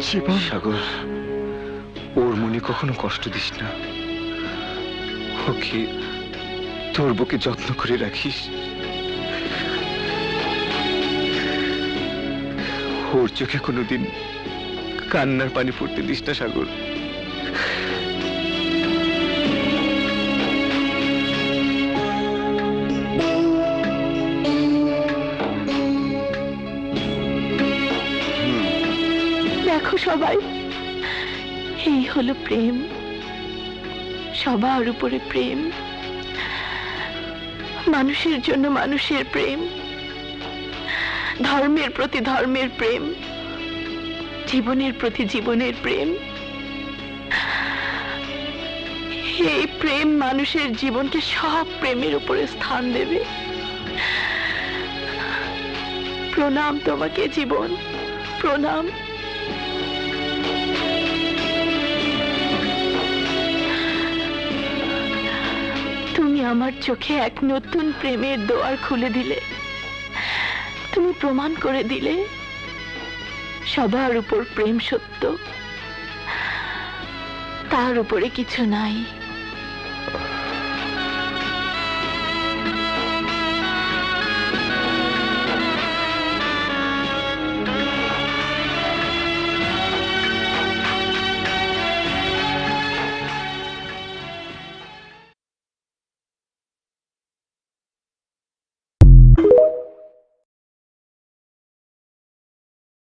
জীবন? সাগর ওর মনে কখনো কষ্ট দিস না। ওকে, তোর বুকে যত্ন করে রাখিস। ওর চোখে কোনোদিন কান্নার পানি ফুটতে দিস না, সাগর। দেখো সবাই, এই হলো প্রেম। সবার উপরে প্রেম। মানুষের জন্য মানুষের প্রেম। ধর্মের প্রতি ধর্মের প্রেম। জীবনের প্রতি জীবনের প্রেম। এই প্রেম মানুষের জীবনকে সব প্রেমের উপরে স্থান দেবে। প্রণাম তোমাকে জীবন। প্রণাম। আমার চোখে এক নতুন প্রেমের দোয়ার খুলে দিলে। তুমি প্রমাণ করে দিলে সবার উপর প্রেম সত্য। তার উপরে কিছু নাই।